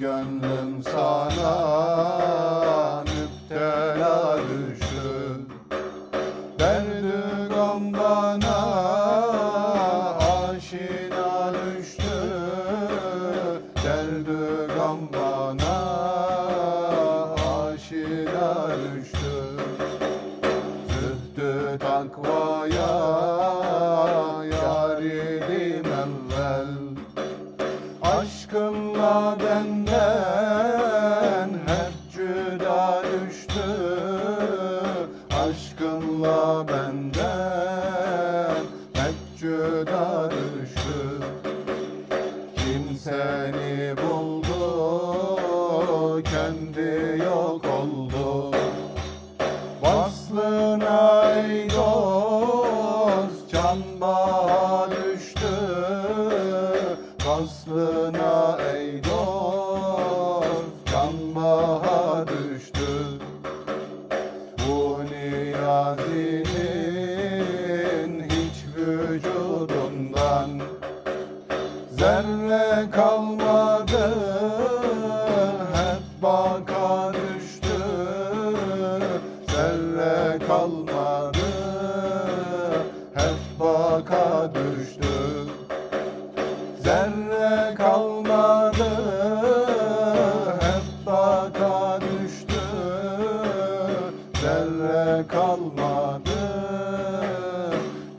gönlüm sana müptela düştü Derdi gam bana aşina düştü Derdi gam bana aşina düştü Zühdü takvaya Aşkınla benden hep cüda düştü. Aşkınla benden hep cüda düştü. Kim seni buldu kendi yok oldu. Vaslına ey dost can düştü aslına ey dost Kan baha düştü. Bu niyazinin hiç vücudundan Zerre kalmadı. Hep baka düştü. Zerre kalmadı. Hep baka düştü. Zerre kalmadı. Hep baka düştü. Zerre kalmadı.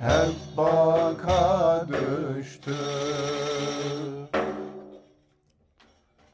Hep baka